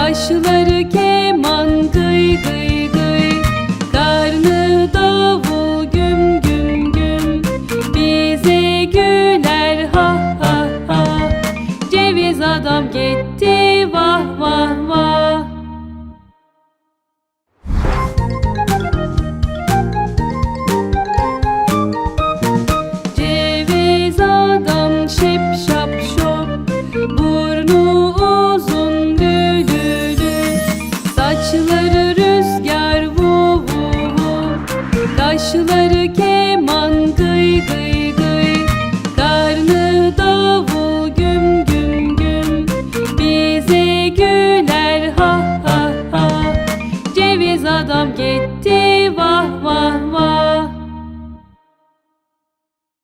Kaşları keman gıy gıy gıy. Karnı davul güm güm güm. Bize güler ha ha ha. Ceviz adam gitti Deva, wah.